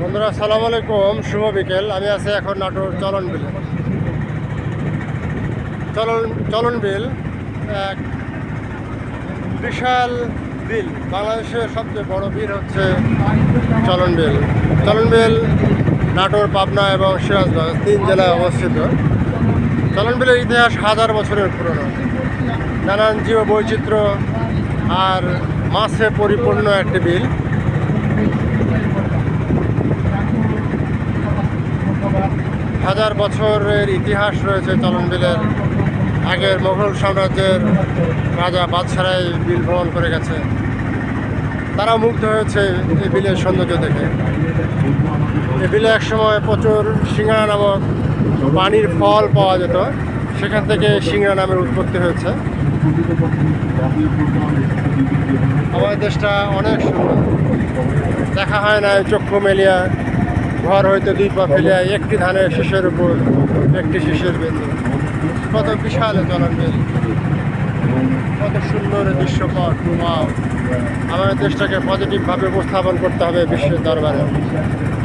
বন্ধুরা সালাম আলাইকুম। শুভ বিকেল। আমি আছি এখন নাটোর চলন বিলে। চলন চলন বিল এক বিশাল বিল। বাংলাদেশের সবচেয়ে বড় বিল হচ্ছে চলন বিল। চলন বিল নাটোর, পাবনা এবং সিরাজগঞ্জ, তিন জেলায় অবস্থিত। চলন বিলের ইতিহাস হাজার বছরের পুরনো। নানান জীব বৈচিত্র্য আর মাছে পরিপূর্ণ একটি বিল। হাজার বছরের ইতিহাস রয়েছে চলন বিলের আগের মোগল সাম্রাজ্যের রাজা বাদশারাই বিল ভ্রমণ করে গেছে। তারা মুগ্ধ হয়েছে এই বিলের সৌন্দর্য দেখে। এই বিলে একসময় প্রচুর সিঙ্গারা নামক পানির ফল পাওয়া যেত। সেখান থেকে সিঙ্গারা নামের উৎপত্তি হয়েছে। আমাদের দেশটা অনেক সুন্দর। দেখা হয় না চক্ষু মেলিয়া। ঘর হইতে দুই পা ফেলিয়া একটি ধানের শীষের উপর, একটি শীষের বিন্দু কত বিশাল এ চলন বিল কত সুন্দর দৃশ্যপট, ওয়াও। আমাদের দেশটাকে পজিটিভভাবে উপস্থাপন করতে হবে বিশ্বের দরবারে।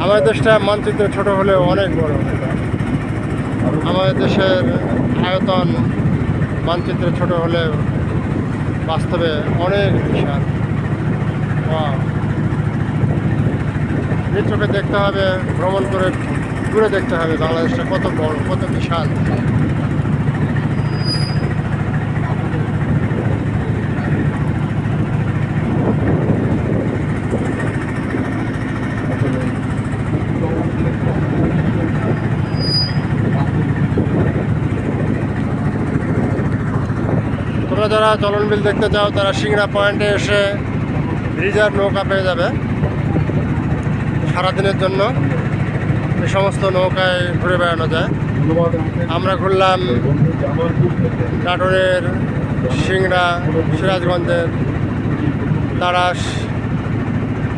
আমাদের দেশটা মানচিত্র ছোট হলেও অনেক বড়। আমাদের দেশের আয়তন মানচিত্রে ছোট হলেও বাস্তবে অনেক বিশাল। ওয়াও নিজ চোখে দেখতে হবে, ভ্রমণ করে ঘুরে দেখতে হবে বাংলাদেশটা কত বড়, কত বিশাল। যারা চলন বিল দেখতে চাও, তারা সিংড়া পয়েন্টে এসে রিজার্ভ নৌকা পেয়ে যাবে। সারাদিনের জন্য এই সমস্ত নৌকায় ঘুরে বেড়ানো যায়। আমরা ঘুরলাম নাটোরের সিংড়া, সিরাজগঞ্জের তারাস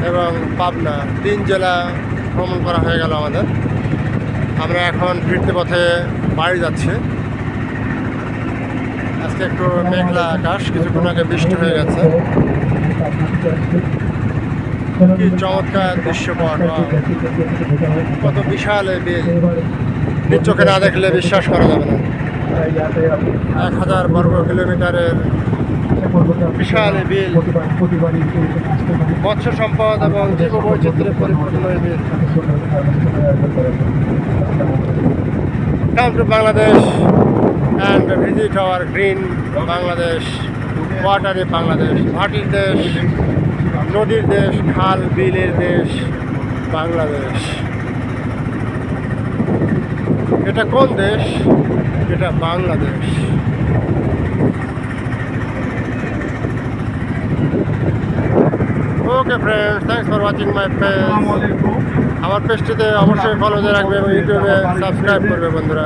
এবং পাবনা। তিন জেলা ভ্রমণ করা হয়ে গেল আমাদের। আমরা এখন ফিরতে পথে বাড়ি যাচ্ছি। আজকে একটু মেঘলা আকাশ, কিছুক্ষণ আগে বৃষ্টি হয়ে গেছে। কি চমৎকার দৃশ্যপট কত বিশাল এই বিল। নিজ চোখে না দেখলে বিশ্বাস করা যাবে না। এক হাজার বর্গ কিলোমিটারের বিশাল এই বিল। মৎস্য সম্পদ এবং জীব বৈচিত্র্যে পরিপূর্ণ এই বিল। Come to Bangladesh and visit our green Bangladesh, watery Bangladesh, নদীর দেশ খাল বিলের দেশ বাংলাদেশ। এটা কোন দেশ? এটা Bangladesh. Okay friends thanks for watching my page আমার পেজটিতে অবশ্যই ফলো দিয়ে রাখবে এবং ইউটিউবে সাবস্ক্রাইব করবে বন্ধুরা।